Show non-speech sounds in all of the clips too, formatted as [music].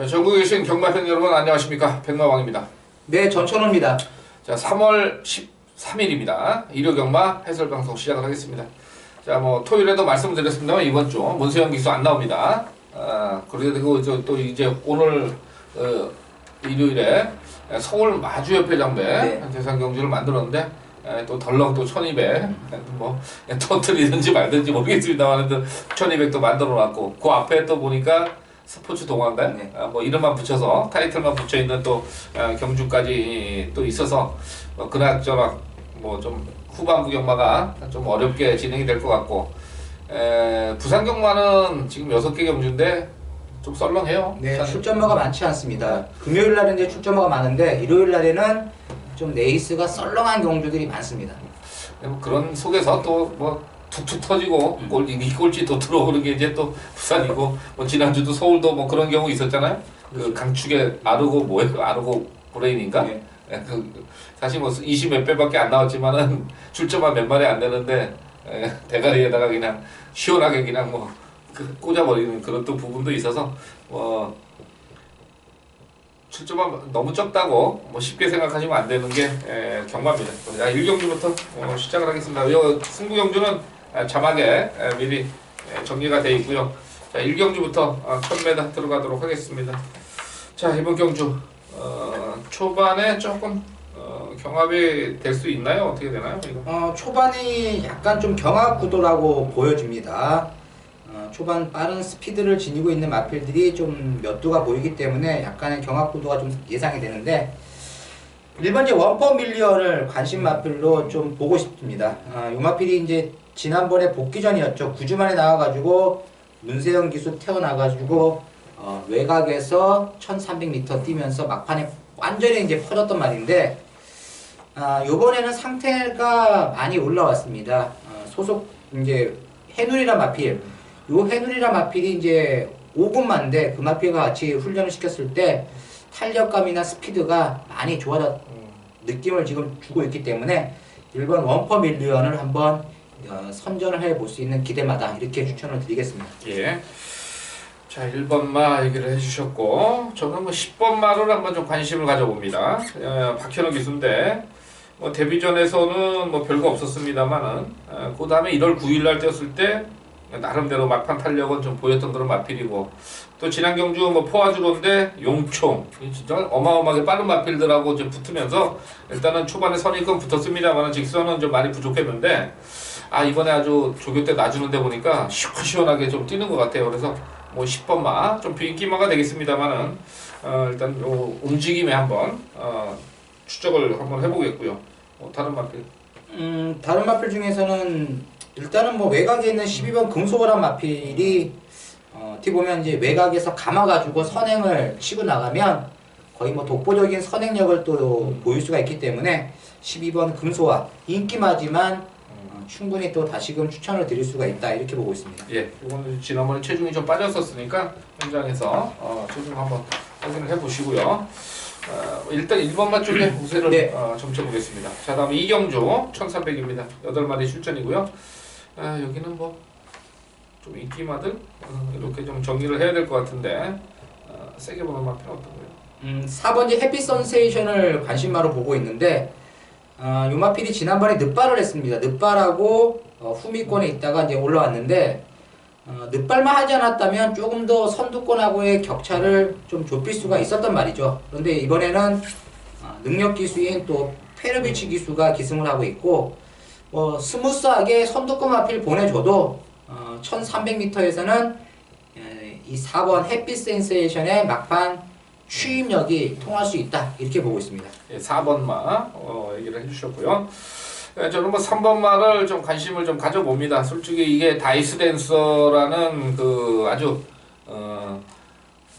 자, 전국에 계신 경마팬 여러분 안녕하십니까? 백마왕입니다. 네, 전천호입니다. 자, 3월 13일입니다. 일요 경마 해설 방송 시작을 하겠습니다. 자, 뭐 토요일에도 말씀드렸습니다만 이번 주 문세영 기수 안 나옵니다. 아, 그리고 저, 또 이제 오늘 어, 일요일에 서울 마주협회 장배 네. 대상 경주를 만들었는데 에, 또 덜렁 또 1200, 뭐 터트리든지 말든지 모르겠습니다만 1200도 만들어 놨고 그 앞에 또 보니까 스포츠 동화인가요? 네. 아, 뭐 이름만 붙여서 타이틀만 붙여 있는 또 아, 경주까지 또 있어서 뭐 그나저나 뭐 좀 후반부 경마가 좀 어렵게 진행이 될 것 같고 에, 부산 경마는 지금 여섯 개 경주인데 좀 썰렁해요. 네, 부산. 출전마가 많지 않습니다. 금요일 날은 이제 출전마가 많은데 일요일 날에는 좀 레이스가 썰렁한 경주들이 많습니다. 뭐 그런 속에서 또뭐 툭툭 터지고 음. 꼴, 이 꼴찌 또 들어오는 게 이제 또 부산이고 뭐 지난주도 서울도 뭐 그런 경우 있었잖아요. 그 강축에 아르고 뭐예요? 아르고 브레인인가? 네. 예, 그 사실 뭐 20몇 배밖에 안 나왔지만은 [laughs] 출전만 몇 마리 안 되는데 예, 대가리에다가 그냥 시원하게 그냥 뭐 그 꽂아버리는 그런 또 부분도 있어서 뭐 출전만 너무 적다고 뭐 쉽게 생각하시면 안 되는 게 예, 경마입니다. 자, 1경주부터 어, 시작을 하겠습니다. 이 승부 경주는 아, 자막에 예, 미리 예, 정리가 되어 있고요. 자, 1경주부터 아, 1000m 들어가도록 하겠습니다. 자, 이번 경주 어, 초반에 조금 어, 경합이 될 수 있나요? 어떻게 되나요? 이거? 어, 초반이 약간 좀 경합 구도라고 보여집니다. 어, 초반 빠른 스피드를 지니고 있는 마필들이 좀 몇 두가 보이기 때문에 약간의 경합 구도가 좀 예상이 되는데 1번 이제 원퍼 밀리언을 관심 마필로 좀 보고 싶습니다. 어, 요 마필이 이제 지난번에 복귀 전이었죠. 9주 만에 나와가지고 문세영 기수 태어나가지고 어, 외곽에서 1300m 뛰면서 막판에 완전히 이제 퍼졌던 말인데 아, 요번에는 상태가 많이 올라왔습니다. 어, 소속 이제 해누리라 마필. 요 해누리라 마필이 이제 5군만인데 그 마필과 같이 훈련을 시켰을 때 탄력감이나 스피드가 많이 좋아졌 느낌을 지금 주고 있기 때문에 1번 원퍼 밀리언을 한번 어, 선전을 해볼 수 있는 기대마다 이렇게 추천을 드리겠습니다. 예. 자, 1번 마 얘기를 해주셨고, 저는 뭐 10번마를 한번 좀 관심을 가져봅니다. 어, 박현우 기수인데, 뭐 데뷔 전에서는 뭐 별거 없었습니다만은, 어, 그 다음에 1월 9일 날 뛰었을 때, 나름대로 막판 탄력은 좀 보였던 그런 마필이고, 또 지난 경주 뭐 포화주로인데, 용총, 이 진짜 어마어마하게 빠른 마필들하고 좀 붙으면서, 일단은 초반에 선입금 붙었습니다만은 직선은 좀 많이 부족했는데, 아 이번에 아주 조교 때 놔주는데 보니까 시원시원하게 좀 뛰는 것 같아요. 그래서 뭐 10번마 좀 비인기마가 되겠습니다만은 어, 일단 요 움직임에 한번 어, 추적을 한번 해보겠고요. 뭐 다른 마필 음, 다른 마필 중에서는 일단은 뭐 외곽에 있는 12번 금소거란 마필이 어, 어떻게 보면 이제 외곽에서 감아가지고 선행을 치고 나가면 거의 뭐 독보적인 선행력을 또 보일 수가 있기 때문에 12번 금소와 인기마지만 어, 충분히 또 다시금 추천을 드릴 수가 있다 이렇게 보고 있습니다. 예, 이거는 지난번에 체중이 좀 빠졌었으니까 현장에서 어, 체중 한번 확인을 해보시고요. 어, 일단 1번마 쪽에 우세를 네. 어, 점쳐보겠습니다. 자, 다음 이경주 1300입니다. 8마리 출전이고요. 아, 여기는 뭐 좀 인기마들 어, 이렇게 좀 정리를 해야 될 것 같은데 어, 세게 보는 마필은 어떤 거예요? 음, 4번째 해피 선세이션을 관심마로 보고 있는데 어, 요마필이 지난번에 늑발을 했습니다. 늑발하고 어, 후미권에 있다가 이제 올라왔는데 어, 늑발만 하지 않았다면 조금 더 선두권하고의 격차를 좀 좁힐 수가 있었단 말이죠. 그런데 이번에는 어, 능력 기수인 또 페르비치 기수가 기승을 하고 있고 뭐 스무스하게 선두권 마필 보내줘도 어, 1300m에서는 이 4번 해피 센세이션의 막판 취임력이 통할 수 있다 이렇게 보고 있습니다. 예, 4번마 어, 얘기를 해주셨고요. 예, 저는 뭐 3번마를 좀 관심을 좀 가져봅니다. 솔직히 이게 다이스 댄서라는 그 아주 어,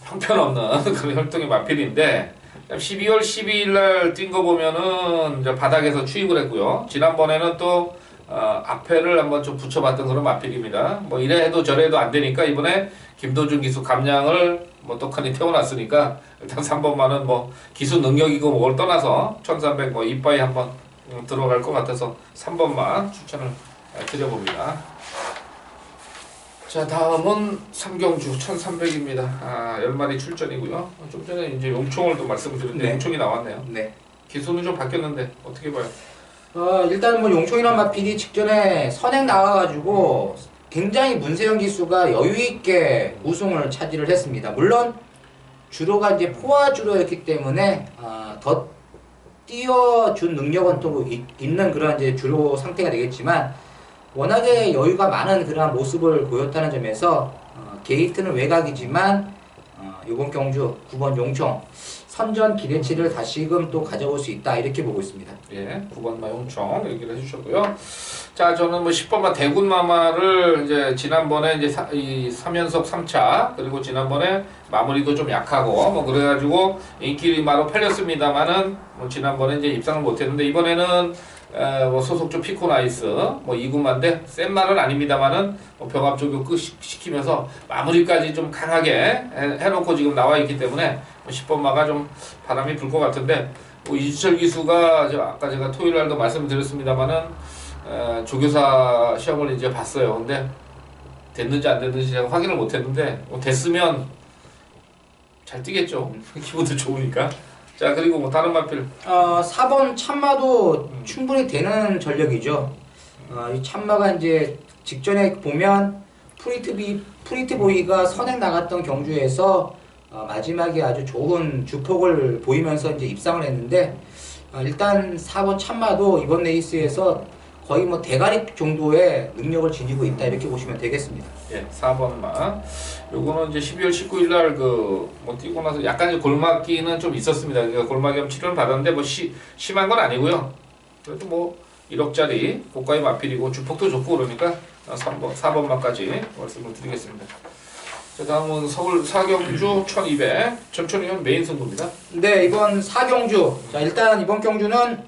형편없는 [laughs] 그런 혈통의 마필인데 12월 12일 날 뛴 거 보면은 바닥에서 추입을 했고요. 지난번에는 또 어, 앞에를 한번 좀 붙여봤던 그런 마필입니다. 뭐 이래 해도 저래 해도 안 되니까 이번에 김도준 기수 감량을 뭐 똑하니 태워놨으니까 일단 3번만은 뭐 기수 능력이고 뭐를 떠나서 1300 뭐 이빠이 한번 음, 들어갈 것 같아서 3번만 추천을 아, 드려봅니다. 자 다음은 삼경주 1300입니다. 아 열마리 출전이고요. 좀 전에 이제 용총을 또 말씀드렸는데 네. 용총이 나왔네요. 네. 기수는 좀 바뀌었는데 어떻게 봐요? 어, 일단 뭐 용총이란 마필이 직전에 선행 나와가지고 굉장히 문세영 기수가 여유 있게 우승을 차지를 했습니다. 물론 주로가 이제 포화 주로였기 때문에 아, 더 띄워준 능력은 또 이- 있는 그런 이제 주로 상태가 되겠지만 워낙에 여유가 많은 그러한 모습을 보였다는 점에서 어, 게이트는 외곽이지만 어, 이번 경주 9번 용총 선전 기대치를 다시금 또 가져올 수 있다 이렇게 보고 있습니다. 예, 9번 마용총 얘기를 해주셨고요. 자, 저는 뭐 10번마 대군마마를 이제 지난번에 이제 사, 이 3연속 3차 그리고 지난번에 마무리도 좀 약하고 뭐 그래가지고 인기리마로 팔렸습니다만은 뭐 지난번에 이제 입상을 못했는데 이번에는 에, 뭐 소속 좀 피코나이스 뭐 2군마인데 센 말은 아닙니다만은 뭐 병합 조교 끝 시- 시키면서 마무리까지 좀 강하게 해, 해놓고 지금 나와 있기 때문에 뭐 10번마가 좀 바람이 불 것 같은데 뭐 이주철 기수가 저 아까 제가 토요일 날도 말씀드렸습니다만은 에, 조교사 시험을 이제 봤어요. 근데 됐는지 안 됐는지 제가 확인을 못 했는데 뭐 됐으면 잘 뛰겠죠. [laughs] 기분도 좋으니까. 자 그리고 뭐 다른 마필 어, 4번 참마도 음. 충분히 되는 전력이죠. 어, 이 참마가 이제 직전에 보면 프리트비 프리트보이가 선행 나갔던 경주에서 어, 마지막에 아주 좋은 주폭을 보이면서 이제 입상을 했는데 어, 일단 4번 참마도 이번 레이스에서 거의 뭐 대가리 정도의 능력을 지니고 있다 이렇게 보시면 되겠습니다. 예 4번마 요거는 이제 12월 19일 날 그 뭐 뛰고 나서 약간 골막기는 좀 있었습니다. 그러니까 골막염 치료를 받았는데 뭐 시, 심한 건 아니고요. 그래도 뭐 1억짜리 고가의 마필이고 주폭도 좋고 그러니까 3번 4번마까지 말씀을 드리겠습니다. 자 다음은 서울 사경주 1200 천천히면 메인 승부입니다. 네, 이번 사경주. 자, 일단 이번 경주는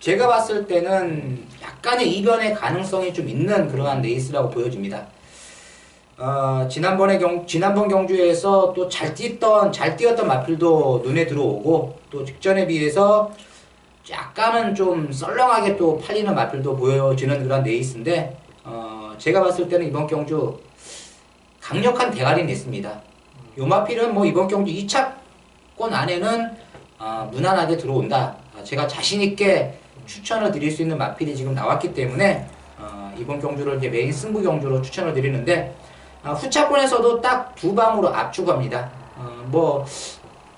제가 봤을 때는 약간의 이변의 가능성이 좀 있는 그러한 레이스라고 보여집니다. 어, 지난번에 경, 지난번 경주에서 또 잘 뛰었던, 잘 뛰었던 마필도 눈에 들어오고, 또 직전에 비해서 약간은 좀 썰렁하게 또 팔리는 마필도 보여지는 그런 레이스인데, 어, 제가 봤을 때는 이번 경주 강력한 대가리는 있습니다. 요 마필은 뭐 이번 경주 2차권 안에는 아, 무난하게 들어온다. 아, 제가 자신 있게 추천을 드릴 수 있는 마필이 지금 나왔기 때문에 어, 이번 경주를 이제 메인 승부 경주로 추천을 드리는데 아, 후차권에서도 딱 두 방으로 압축합니다. 어, 뭐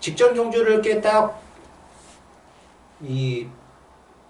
직전 경주를 이렇게 딱 이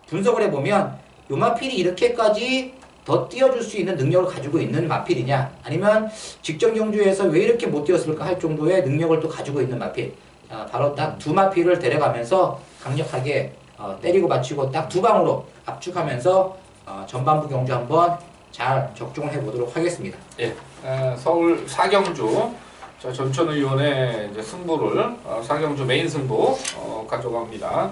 분석을 해보면 요 마필이 이렇게까지 더 뛰어줄 수 있는 능력을 가지고 있는 마필이냐 아니면 직전 경주에서 왜 이렇게 못 뛰었을까 할 정도의 능력을 또 가지고 있는 마필 아, 바로 딱 두 마필을 데려가면서 강력하게 어, 때리고 받치고 딱 두 방으로 압축하면서 어, 전반부 경주 한번 잘 적중을 해보도록 하겠습니다. 예, 에, 서울 사경주 자, 전천 의원의 승부를 어, 사경주 메인 승부 어, 가져갑니다.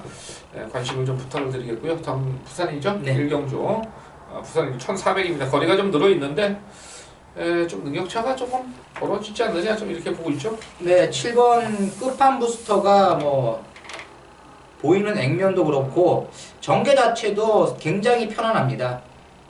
에, 관심을 좀 부탁을 드리겠고요. 다음 부산이죠? 네. 일경주 어, 부산이 1,400입니다. 거리가 좀 늘어 있는데 에, 좀 능력차가 조금 벌어지지 않느냐 좀 이렇게 보고 있죠. 네, 7번 끝판 부스터가 뭐 보이는 액면도 그렇고 전개 자체도 굉장히 편안합니다.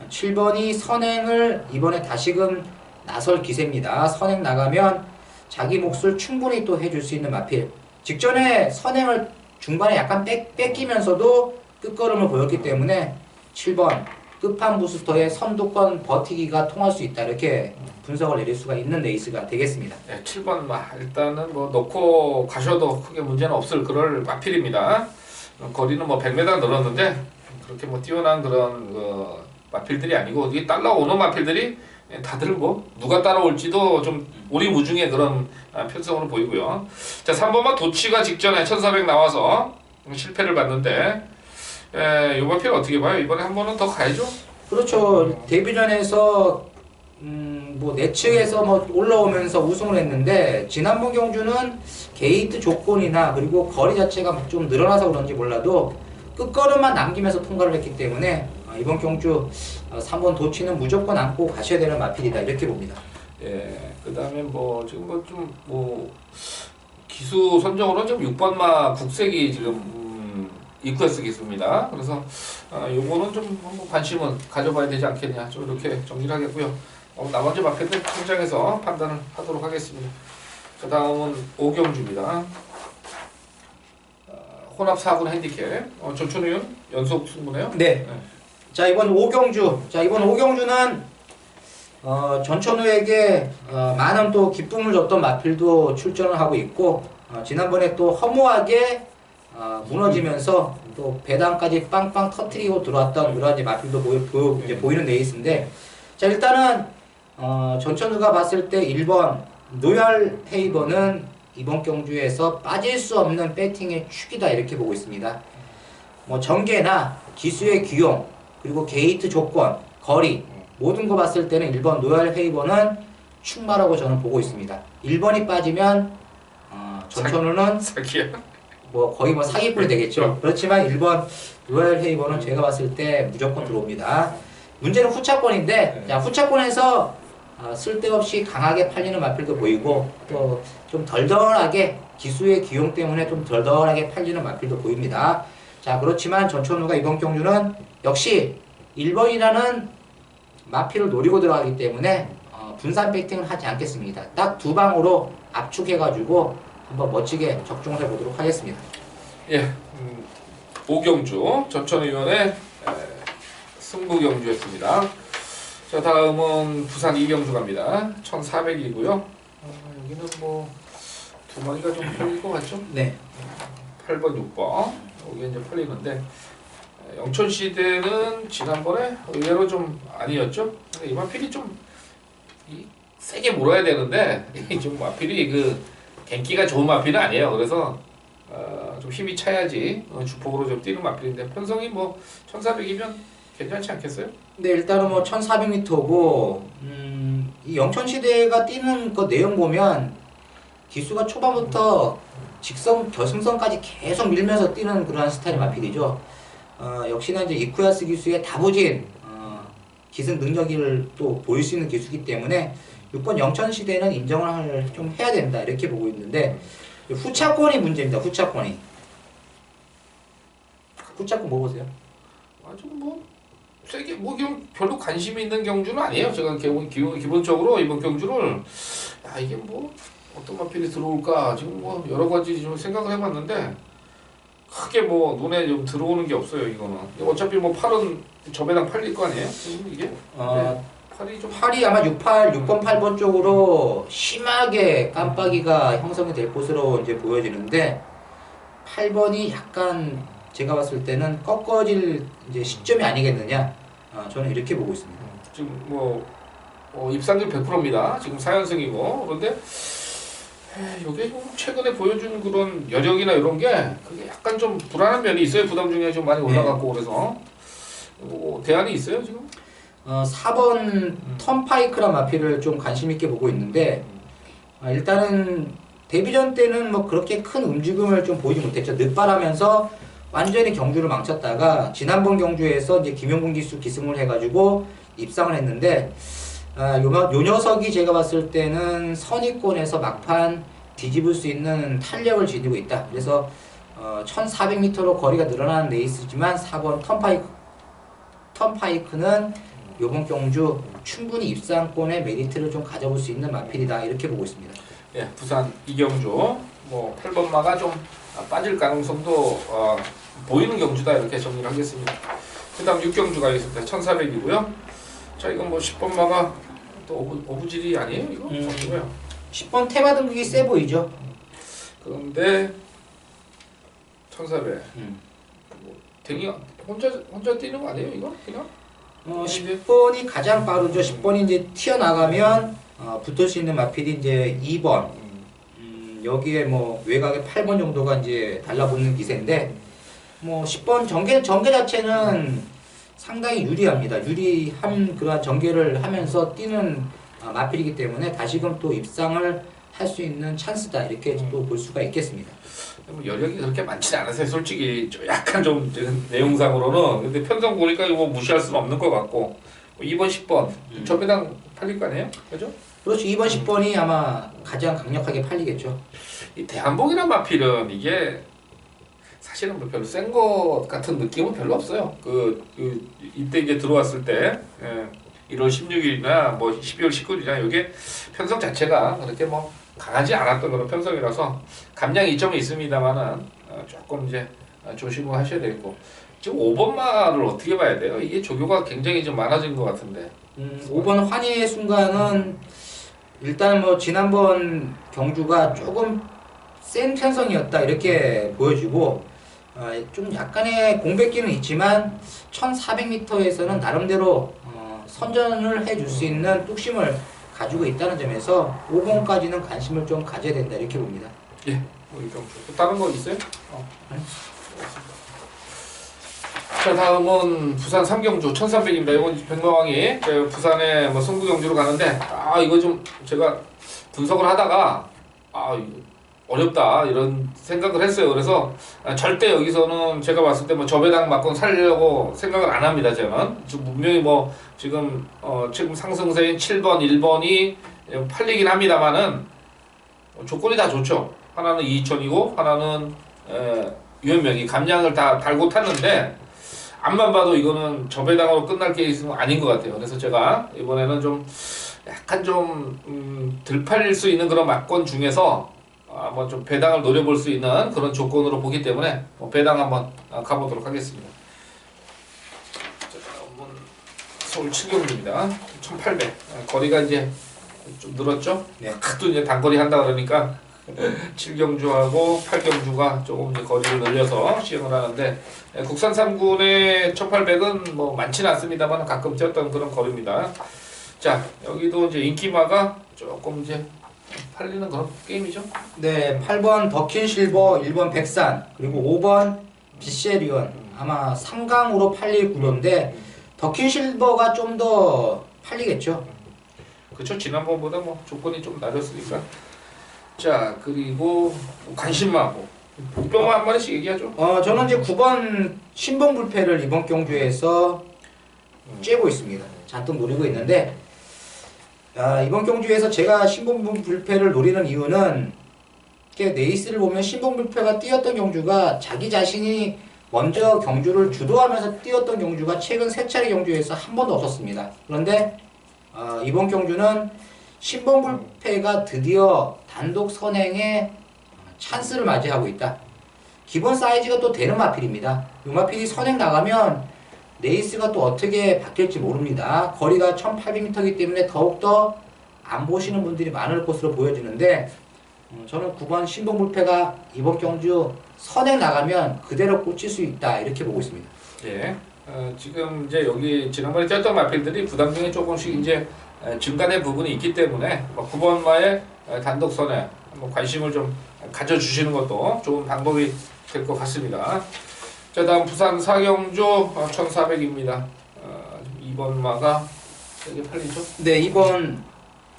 7번이 선행을 이번에 다시금 나설 기세입니다. 선행 나가면 자기 몫을 충분히 또 해줄 수 있는 마필. 직전에 선행을 중반에 약간 뺏, 뺏기면서도 끝걸음을 보였기 때문에 7번 끝판 부스터의 선두권 버티기가 통할 수 있다. 이렇게 분석을 내릴 수가 있는 레이스가 되겠습니다. 네, 7번 마 일단은 뭐 넣고 가셔도 크게 문제는 없을 그럴 마필입니다. 어, 거리는 뭐 100m 늘었는데 그렇게 뭐 뛰어난 그런 그 마필들이 아니고 이게 따라오는 마필들이 다들 뭐 누가 따라올지도 좀 오리무중의 그런 아, 편성으로 보이고요. 자 3번마 도치가 직전에 1400 나와서 실패를 봤는데 에, 이 마필 어떻게 봐요? 이번에 한 번은 더 가야죠. 그렇죠. 데뷔전에서 음, 뭐 내측에서 뭐 올라오면서 우승을 했는데 지난번 경주는 게이트 조건이나 그리고 거리 자체가 좀 늘어나서 그런지 몰라도 끝걸음만 남기면서 통과를 했기 때문에 어, 이번 경주 어, 3번 도치는 무조건 안고 가셔야 되는 마필이다 이렇게 봅니다. 예, 그 다음에 뭐, 지금 뭐 좀, 뭐, 기수 선정으로 좀 6번마 국색이 지금, 음, 이쿠에스 기수입니다. 그래서, 아, 요거는 좀 관심은 가져봐야 되지 않겠냐. 좀 이렇게 정리를 하겠고요. 어, 나머지 마필들 통장에서 판단을 하도록 하겠습니다. 자 다음은 오경주입니다. 어, 혼합 4군 핸디캡 어, 조춘우윤 연속 승부네요. 네. 자 이번 오경주. 자 이번 오경주는 어, 전천후에게 어, 많은 또 기쁨을 줬던 마필도 출전을 하고 있고 어, 지난번에 또 허무하게 어, 무너지면서 또 배당까지 빵빵 터트리고 들어왔던 여러 가지 마필도 보이, 보, 이제 보이는 레이스인데 자 일단은 어, 전천후가 봤을 때 1번 노열 헤이버는 이번 경주에서 빠질 수 없는 배팅의 축이다 이렇게 보고 있습니다. 뭐 전개나 기수의 기용 그리고 게이트 조건 거리 모든 거 봤을 때는 1번 노열 헤이버는 충마라고 저는 보고 있습니다. 1번이 빠지면 어, 전천후는 사기야. 뭐 거의 뭐 사기꾼이 되겠죠. 그렇지만 1번 로얄 헤이버는 제가 봤을 때 무조건 들어옵니다. 문제는 후차권인데 자, 후차권에서 어, 쓸데없이 강하게 팔리는 마필도 보이고 또 좀 덜덜하게 기수의 기용 때문에 좀 덜덜하게 팔리는 마필도 보입니다. 자 그렇지만 전천후가 이번 경주는 역시 1번이라는 마필을 노리고 들어가기 때문에 어, 분산 배팅을 하지 않겠습니다. 딱 두 방으로 압축해가지고 한번 멋지게 적중을 해보도록 하겠습니다. 예, 음, 오경주 전천의원의 에, 승부 경주였습니다. 자 다음은 부산 이경주 갑니다. 1,400이고요. 어, 여기는 뭐 두 마리가 좀 팔릴 것 같죠? 네. 8번, 6번 여기 이제 팔리는데 에, 영천 시대는 지난번에 의외로 좀 아니었죠? 근데 이번 필이 좀 이, 세게 몰아야 되는데 [laughs] 좀 마필이 그 갱기가 좋은 마필은 아니에요. 그래서 어, 좀 힘이 차야지 어, 주폭으로 좀 뛰는 마필인데 편성이 뭐 1400이면 괜찮지 않겠어요? 근데 일단은 뭐 1400m고 음, 이 영천 시대가 뛰는 그 내용 보면 기수가 초반부터 직선 결승선까지 계속 밀면서 뛰는 그런 스타일 마필이죠. 어, 역시나 이제 이쿠야스 기수의 다부진 어, 기승 능력을 또 보일 수 있는 기수기 때문에 6번 영천 시대는 인정을 할- 좀 해야 된다 이렇게 보고 있는데 후차권이 문제입니다. 후차권이 후차권 뭐 보세요? 아주 뭐 세게 뭐 별로 관심이 있는 경주는 아니에요. 제가 기본, 기본 기본적으로 이번 경주를 야 이게 뭐 어떤 마필이 들어올까 지금 뭐 여러 가지 좀 생각을 해봤는데 크게 뭐 눈에 좀 들어오는 게 없어요 이거는. 어차피 뭐 팔은 저배당 팔릴 거 아니에요? 지금 이게 어, 팔이 좀 8이 아마 68, 6번, 8번 쪽으로 심하게 깜빡이가 형성이 될 것으로 이제 보여지는데 8번이 약간 제가 봤을 때는 꺾어질 이제 시점이 아니겠느냐 어, 저는 이렇게 보고 있습니다. 지금 뭐 어, 입상률 100%입니다. 지금 4연승이고 그런데 에, 이게 좀 최근에 보여준 그런 여력이나 이런 게 그게 약간 좀 불안한 면이 있어요. 부담 중에 좀 많이 올라갔고 그래서 뭐 대안이 있어요 지금? 어, 4번 턴파이크란 마피를 좀 관심 있게 보고 있는데 아, 일단은 데뷔전 때는 뭐 그렇게 큰 움직임을 좀 보이지 못했죠. 늦발하면서 완전히 경주를 망쳤다가 지난번 경주에서 이제 김용gun 기수 기승을 해가지고 입상을 했는데 아, 요, 마- 요 녀석이 제가 봤을 때는 선입권에서 막판 뒤집을 수 있는 탄력을 지니고 있다. 그래서 어, 1400m로 거리가 늘어나는 레이스지만 4번 턴파이크 턴파이크는 요번 경주 충분히 입상권의 메리트를 좀 가져볼 수 있는 마필이다 이렇게 보고 있습니다. 예, 부산 이경주 뭐 8번마가 좀 빠질 가능성도 어, 보이는 경주다 이렇게 정리를 하겠습니다. 그 다음 6경주 가겠습니다. 1,400이고요. 자 이건 뭐 10번마가 또 오부, 오부질이 아니에요 이거? 음. 아니고요. 10번 테마 등급이 세 보이죠? 그런데 1,400 음. 되게 혼자 혼자 뛰는 거 아니에요 이거 그냥? 어, 10번이 가장 빠르죠. 10번이 이제 튀어나가면 어, 붙을 수 있는 마필이 이제 2번. 음, 음, 여기에 뭐 외곽에 8번 정도가 이제 달라붙는 기세인데 뭐 10번 전개 전개 자체는 상당히 유리합니다. 유리한 그러한 전개를 하면서 뛰는 아, 마필이기 때문에 다시금 또 입상을 할 수 있는 찬스다 이렇게 또볼 수가 있겠습니다. 뭐 여력이 그렇게 많지는 않아서요 솔직히 좀 약간 좀 내용상으로는 근데 편성 보니까 이거 뭐 무시할 수는 없는 것 같고 뭐 2번 10번 음. 저 배당 팔릴 거 아니에요? 그죠? 그렇죠. 2번 10번이 아마 가장 강력하게 팔리겠죠. 이 대한봉이란 마필은 이게 사실은 뭐 별로 센 것 같은 느낌은 별로 없어요. 그, 그 이때 이제 들어왔을 때 예, 1월 16일이나 뭐 12월 19일이나 이게 편성 자체가 그렇게 뭐 강하지 않았던 그런 편성이라서 감량 이 점이 있습니다만은 어, 조금 이제 어, 조심을 하셔야 되겠고 지금 5번마를 어떻게 봐야 돼요? 이게 조교가 굉장히 좀 많아진 것 같은데. 음, 5번 환희의 순간은 일단 뭐 지난번 경주가 조금 센 편성이었다 이렇게 보여지고 어, 좀 약간의 공백기는 있지만 1400m에서는 나름대로 어, 선전을 해줄 수 있는 뚝심을 가지고 있다는 점에서 5번까지는 관심을 좀 가져야 된다 이렇게 봅니다. 뭐 이경 또 다른 거 있어요? 어, 아니. 자 다음은 부산 삼경주 1300입니다. 이건 백마왕이 그 부산에 뭐 승부 경주로 가는데 아 이거 좀 제가 분석을 하다가 아 이거 어렵다 이런 생각을 했어요. 그래서 아, 절대 여기서는 제가 봤을 때 뭐 저배당 맞고 살려고 생각을 안 합니다. 저는 지금 분명히 뭐 지금 어 지금 상승세인 7번, 1번이 팔리긴 합니다만은 조건이 다 좋죠. 하나는 2천이고 하나는 에, 유현명이 감량을 다 달고 탔는데 앞만 봐도 이거는 저배당으로 끝날 케이스는 아닌 것 같아요. 그래서 제가 이번에는 좀 약간 좀 음, 덜 팔릴 수 있는 그런 막권 중에서 한번 좀 배당을 노려볼 수 있는 그런 조건으로 보기 때문에 뭐 배당 한번 아, 가보도록 하겠습니다. 서울 칠경주입니다. 1800 아, 거리가 이제 좀 늘었죠? 네. 하도 이제 단거리 한다 그러니까 [laughs] 칠경주하고 팔경주가 조금 이제 거리를 늘려서 시행을 하는데 예, 국산 3군의 1800은 뭐 많지는 않습니다만 가끔 뛰었던 그런 거리입니다. 자 여기도 이제 인기마가 조금 이제 팔리는 그런 게임이죠. 네, 8번 더킨 실버, 1번 백산, 그리고 5번 비세리온 아마 3강으로 팔릴 구도인데 더킨 실버가 좀 더 팔리겠죠. 그쵸 지난번보다 뭐 조건이 좀 낮았으니까. 자 그리고 관심마고 복병만 한 마리씩 얘기하죠. 어, 저는 이제 9번 신봉 불패를 이번 경주에서 쬐고 있습니다. 잔뜩 노리고 있는데 아, 이번 경주에서 제가 신봉 불패를 노리는 이유는 네이스를 보면 신봉 불패가 뛰었던 경주가 자기 자신이 먼저 경주를 주도하면서 뛰었던 경주가 최근 세 차례 경주에서 한 번도 없었습니다. 그런데 어, 이번 경주는 신봉 불패가 드디어 단독 선행에 찬스를 맞이하고 있다. 기본 사이즈가 또 되는 마필입니다. 이 마필이 선행 나가면 레이스가 또 어떻게 바뀔지 모릅니다. 거리가 1800m이기 때문에 더욱더 안 보시는 분들이 많을 것으로 보여지는데 음, 저는 9번 신봉불패가 이번 경주 선행 나가면 그대로 꽂힐 수 있다 이렇게 보고 있습니다. 예. 어, 지금 이제 여기 지난번에 뛰었던 마필들이 부담중에 조금씩 이제 에, 증가된 부분이 있기 때문에 뭐 9번 마의 단독 선에 한번 관심을 좀 가져주시는 것도 좋은 방법이 될 것 같습니다. 자 다음 부산 사경주 1400입니다. 어, 2번 마가 여기 팔리죠? 네 이번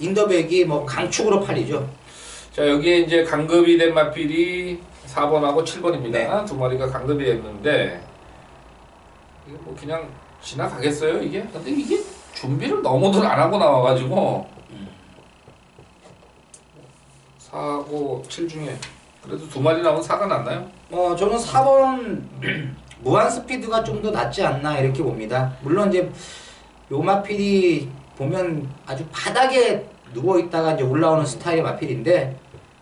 인더백이 뭐 강축으로 팔리죠. 자 여기에 이제 강급이 된 마필이 4번하고 7번입니다. 네. 두 마리가 강급이 됐는데 이게 뭐 그냥 지나가겠어요 이게? 근데 이게 준비를 너무들 안 하고 나와가지고 음. 4하고 7 중에 그래도 두 마리 나오면 4가 낫나요? 어 저는 4번 [clears throat] 무한 스피드가 좀 더 낫지 않나 이렇게 봅니다. 물론 이제 요 마필이 보면 아주 바닥에 누워 있다가 이제 올라오는 스타일의 마필인데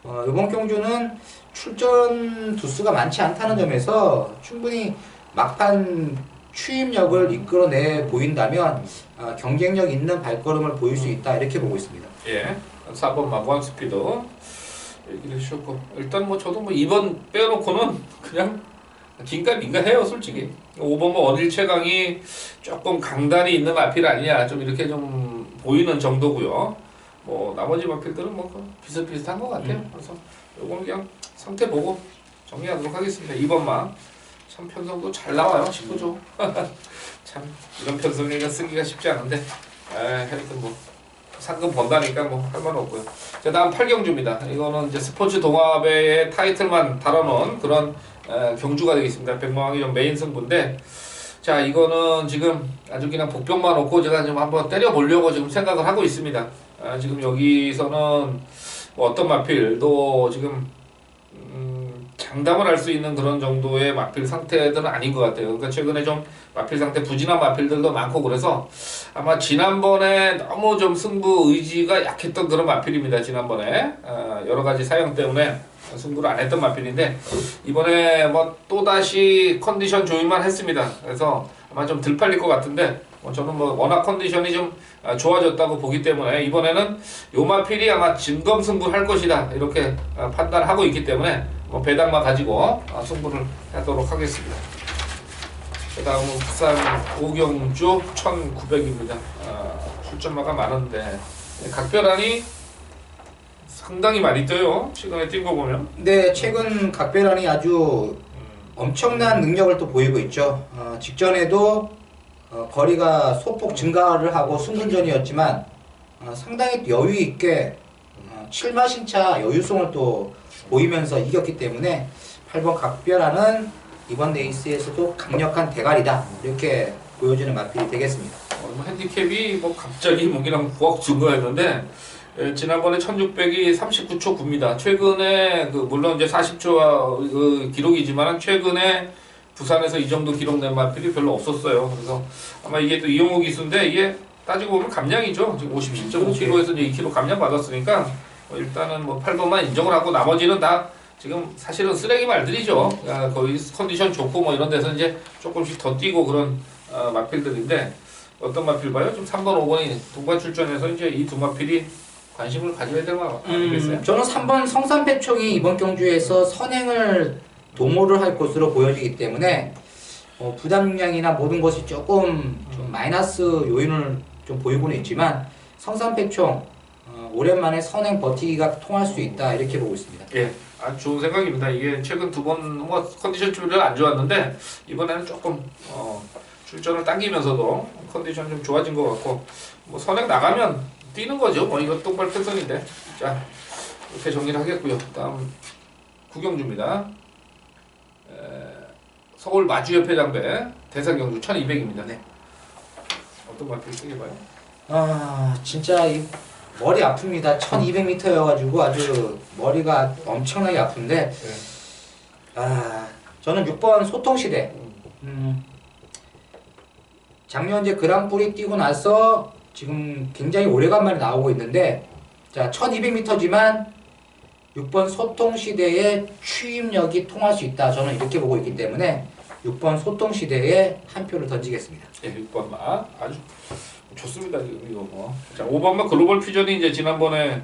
어, 이번 경주는 출전 두수가 많지 않다는 점에서 충분히 막판 추임력을 이끌어내 보인다면 어, 경쟁력 있는 발걸음을 보일 수 있다 이렇게 보고 있습니다. 예. 4번 마구한 스피드 얘기를 해주셨고 일단 뭐 저도 뭐 2번 빼놓고는 그냥 긴가민가 해요 솔직히. 5번 뭐 최강이 조금 강단이 있는 마필 아니냐 좀 이렇게 좀 보이는 정도고요. 뭐 나머지 마필들은 뭐 비슷비슷한 것 같아요. 그래서 요거는 그냥 상태 보고 정리하도록 하겠습니다. 2번만 참 편성도 잘 나와요 19조 [laughs] 참 이런 편성이가 쓰기가 쉽지 않은데. 에 하여튼 뭐 상금 번다니까 뭐 할 말 없고요. 자 다음 팔경주입니다. 이거는 이제 스포츠 동아배의 타이틀만 다뤄놓은 그런 에, 경주가 되겠습니다. 백마왕이 좀 메인 승부인데 자 이거는 지금 아주 그냥 복병만 놓고 제가 좀 한번 때려보려고 지금 생각을 하고 있습니다. 아, 지금 여기서는 뭐 어떤 마필도 지금 장담을 할 수 있는 그런 정도의 마필 상태들은 아닌 것 같아요. 그러니까 최근에 좀 마필 상태 부진한 마필들도 많고 그래서 아마 지난번에 너무 좀 승부 의지가 약했던 그런 마필입니다. 지난번에 어, 여러 가지 사용 때문에 승부를 안 했던 마필인데 이번에 뭐 또 다시 컨디션 조율만 했습니다. 그래서 아마 좀 덜 팔릴 것 같은데 뭐 저는 뭐 워낙 컨디션이 좀 아, 좋아졌다고 보기 때문에 이번에는 요 마필이 아마 진검승부할 것이다 이렇게 아, 판단하고 있기 때문에 뭐 배당만 가지고 아, 승부를 하도록 하겠습니다. 그 다음은 부산 오경주 1,900입니다. 아, 출전마가 많은데 각별한이 상당히 많이 떠요. 최근에 뛴 거 보면. 근데 최근 각별한이 아주 엄청난 능력을 또 보이고 있죠. 어, 직전에도 어, 거리가 소폭 증가를 하고 승분전이었지만 어, 상당히 여유 있게 어, 7마 신차 여유성을 또 보이면서 이겼기 때문에 8번 각별한은 이번 레이스에서도 강력한 대가리다 이렇게 보여주는 마필이 되겠습니다. 어, 뭐 핸디캡이 뭐 갑자기 목이랑 부엌 증가했는데 에, 지난번에 1600이 39초 9입니다. 최근에 그 물론 이제 40초와 그 기록이지만 최근에 부산에서 이 정도 기록 낸 마필이 별로 없었어요. 그래서 아마 이게 또 이용호 기수인데 이게 따지고 보면 감량이죠. 지금 57.5kg에서 이제 2kg 감량 받았으니까 뭐 일단은 뭐 8번만 인정을 하고 나머지는 다 지금 사실은 쓰레기 말들이죠. 아, 거의 컨디션 좋고 뭐 이런 데서 이제 조금씩 더 뛰고 그런 어, 마필들인데 어떤 마필 봐요? 좀 3번, 5번이 동반 출전해서 이제 이 두 마필이 관심을 가져야 될 거 아니겠어요? 음, 저는 3번 성산패총이 이번 경주에서 선행을 도모를 할 것으로 보여지기 때문에 어, 부담량이나 모든 것이 조금 좀 마이너스 요인을 좀 보이고는 있지만 성산패총 어, 오랜만에 선행 버티기가 통할 수 있다 이렇게 보고 있습니다. 예, 아주 좋은 생각입니다. 이게 최근 두번뭐 컨디션 좀안 좋았는데 이번에는 조금 어, 출전을 당기면서도 컨디션 좀 좋아진 것 같고 뭐 선행 나가면 뛰는 거죠. 뭐 이거 똥발 패선인데 자 이렇게 정리를 하겠고요. 다음 구경주입니다. 에, 서울 마주협회 장배 대상 경주 1200입니다. 네. 어떤 마필 쓰게 봐요? 아 진짜 이 머리 아픕니다. 1200m여가지고 아주 머리가 엄청나게 아픈데 아 저는 6번 소통시대. 음, 작년 이제 그랑프리 뛰고 나서 지금 굉장히 오래간만에 나오고 있는데 자 1200m지만 6번 소통시대의 추임력이 통할 수 있다. 저는 이렇게 보고 있기 때문에 6번 소통시대에 한 표를 던지겠습니다. 예, 6번 마. 아주 좋습니다 지금 이거 뭐. 자 5번 마 글로벌 퓨전이 이제 지난번에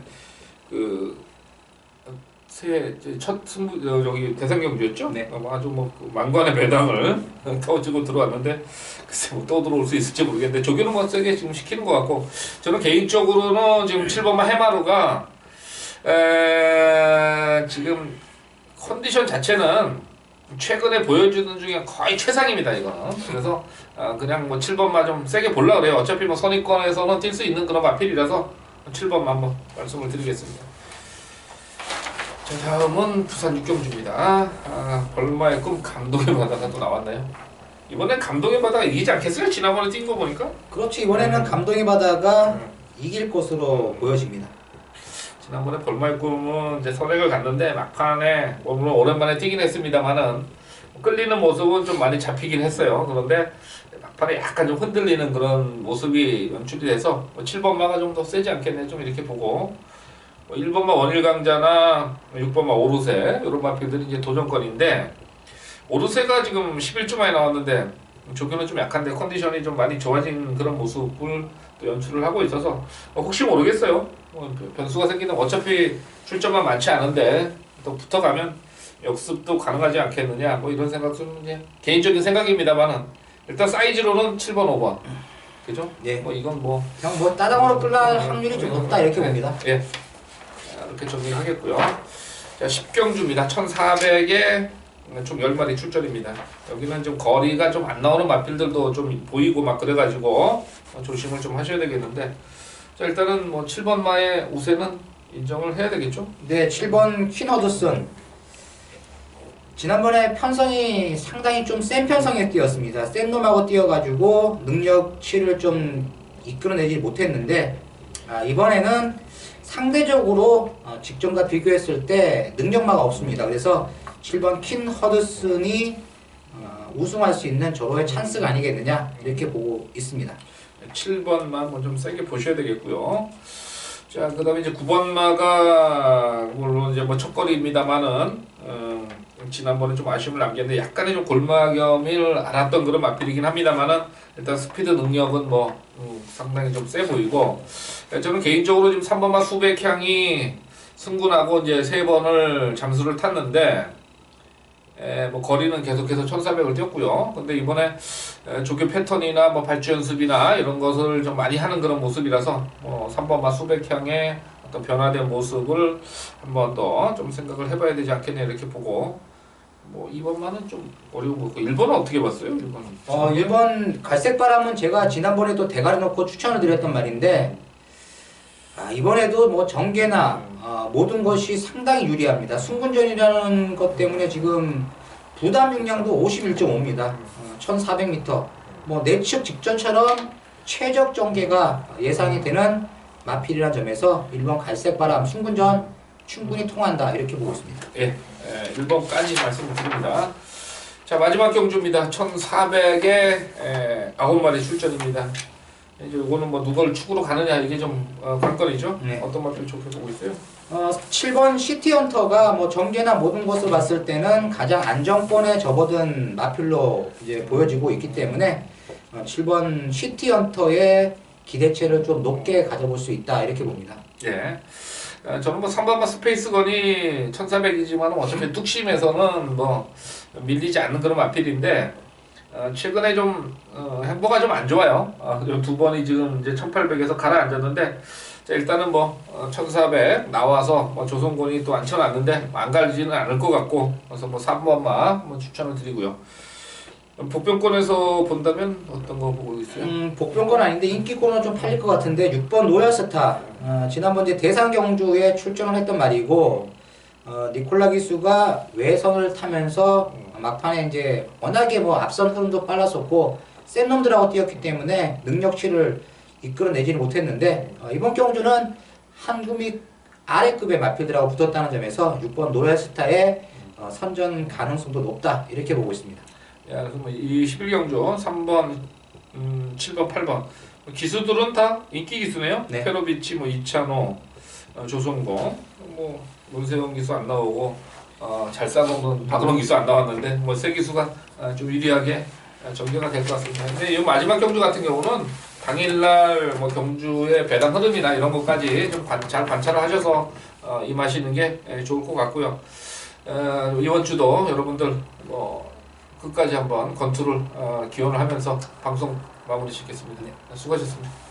그새첫 승부 어, 저기 대상 경주였죠? 네. 어, 뭐 아주 뭐 그 만관의 배당을 [laughs] 터지고 들어왔는데 글쎄 뭐 또 들어올 수 있을지 모르겠는데 조교는 뭐 세게 지금 시키는 것 같고 저는 개인적으로는 지금 7번마 해마루가 에, 지금 컨디션 자체는 최근에 보여주는 중에 거의 최상입니다 이거는. 그래서 아, 그냥 뭐 7번만 좀 세게 볼라 그래요. 어차피 뭐 선입권에서는 뛸 수 있는 그런 마필이라서 7번만 한번 말씀을 드리겠습니다. 자 다음은 부산 육경주입니다. 아, 벌마의 꿈 감동의 바다가 또 나왔나요. 이번엔 감동의 바다가 이기지 않겠어요? 지난번에 뛴 거 보니까? 그렇죠 이번에는 감동의 바다가 이길 것으로 보여집니다 지난번에 벌마의 꿈은 이제 선행을 갔는데 막판에 뭐 물론 오랜만에 뛰긴 했습니다만은 끌리는 모습은 좀 많이 잡히긴 했어요. 그런데 막판에 약간 좀 흔들리는 그런 모습이 연출이 돼서 뭐 7번마가 좀 더 세지 않겠네 좀 이렇게 보고 뭐 1번마 원일강자나 6번마 오르세 이런 마필들이 이제 도전권인데 오르세가 지금 11주 만에 나왔는데 조교는 좀 약한데 컨디션이 좀 많이 좋아진 그런 모습을 또 연출을 하고 있어서 어, 혹시 모르겠어요. 뭐 변수가 생기는 어차피 출전만 많지 않은데 또 붙어가면 역습도 가능하지 않겠느냐 뭐 이런 생각 좀 이제 개인적인 생각입니다만은 일단 사이즈로는 7번 5번 그죠? 예. 뭐 이건 뭐 그냥 뭐 따당으로 끌날 확률이 좀 높다 이렇게 봅니다 예. 자, 이렇게 정리하겠고요. 자, 10경주입니다. 1400에 총 10마리 출전입니다. 여기는 좀 거리가 좀 안 나오는 마필들도 좀 보이고 막 그래가지고 어, 조심을 좀 하셔야 되겠는데 자 일단은 뭐 7번 마의 우세는 인정을 해야 되겠죠? 네, 7번 퀸 허드슨. 지난번에 편성이 상당히 좀 센 편성에 뛰었습니다. 센 놈하고 뛰어가지고 능력치를 좀 이끌어내지 못했는데 아, 이번에는 상대적으로 어, 직전과 비교했을 때 능력마가 없습니다. 그래서 7번 킨 허드슨이 어, 우승할 수 있는 저의 찬스가 아니겠느냐 이렇게 보고 있습니다. 7번만 뭐좀 세게 보셔야 되겠고요. 자, 그 다음에 이제 9번마가 물론 이제 뭐 첫거리입니다만은 음, 지난번에 좀 아쉬움을 남겼는데 약간의 좀 골마겸을 알았던 그런 마필이긴 합니다만은 일단 스피드 능력은 뭐 음, 상당히 좀 세 보이고 저는 개인적으로 지금 3번마 수백향이 승군하고 이제 세 번을 잠수를 탔는데 에, 뭐 거리는 계속해서 1,400을 뛰었고요. 근데 이번에 에, 조교 패턴이나 뭐 발주 연습이나 이런 것을 좀 많이 하는 그런 모습이라서 뭐 3번마 수백향의 어떤 변화된 모습을 한번 더 좀 생각을 해봐야 되지 않겠냐 이렇게 보고 뭐 2번만은 좀 어려운 거고 1번은 어떻게 봤어요? 1번은 어, 1번 갈색 바람은 제가 지난번에도 대가리 놓고 추천을 드렸던 말인데 아, 이번에도 뭐 전개나 어, 모든 것이 상당히 유리합니다. 승군전이라는 것 때문에 지금 부담 용량도 51.5입니다. 어, 1400m. 뭐 내측 직전처럼 최적 전개가 예상이 되는 마필이라는 점에서 1번 갈색 바람 승군전 충분히 통한다 이렇게 보고 있습니다. 예, 예 1번까지 말씀을 드립니다. 자 마지막 경주입니다. 1,400에 에, 9마리 출전입니다. 이제 이거는 뭐 누굴 축으로 가느냐 이게 좀 어, 관건이죠. 네. 어떤 맛들 좋게 보고 있어요? 어, 7번 시티헌터가 뭐 전개나 모든 것을 봤을 때는 가장 안정권에 접어든 마필로 이제 보여지고 있기 때문에 어, 7번 시티헌터의 기대치를 좀 높게 가져볼 수 있다 이렇게 봅니다. 예. 어, 저는 뭐 3번마 스페이스건이 1,400이지만 어차피 뚝심에서는 뭐 밀리지 않는 그런 마필인데 어, 최근에 좀 어, 행보가 좀 안 좋아요. 어, 그두 번이 지금 이제 1,800에서 가라앉았는데 자, 일단은 뭐 어, 1,400 나와서 뭐 조선군이 또 앉혀놨는데 안 갈지는 않을 것 같고 그래서 뭐 3번마 뭐 추천을 드리고요. 복병권에서 본다면 어떤 거 보고 있어요? 음, 복병건 아닌데 인기권은 좀 팔릴 것 같은데 6번 노열스타 어, 지난번 이제 대상 경주에 출전을 했던 말이고 어, 니콜라 기수가 외선을 타면서 막판에 이제 워낙에 뭐 앞선 흐름도 빨랐었고 센 놈들하고 뛰었기 때문에 능력치를 이끌어내지는 못했는데 어, 이번 경주는 한組 아래급의 마필들하고 붙었다는 점에서 6번 노열스타의 어, 선전 가능성도 높다 이렇게 보고 있습니다. 야, 그래서 뭐이 11경주 3번, 음, 7번, 8번 기수들은 다 인기 기수네요. 네. 페로비치, 뭐 이찬호, 어, 조성공, 뭐 문세영 기수 안 나오고 어, 잘 싸놓는 박은호 기수 안 나왔는데 뭐세 기수가 어, 좀 유리하게 어, 전개가 될 것 같습니다. 근데 이 마지막 경주 같은 경우는 당일날 뭐 경주의 배당 흐름이나 이런 것까지 좀 잘 관찰을 하셔서 어, 임하시는 게 예, 좋을 것 같고요. 어, 이번 주도 여러분들 뭐 끝까지 한번 건투를 어, 기원을 하면서 방송 마무리 짓겠습니다. 수고하셨습니다.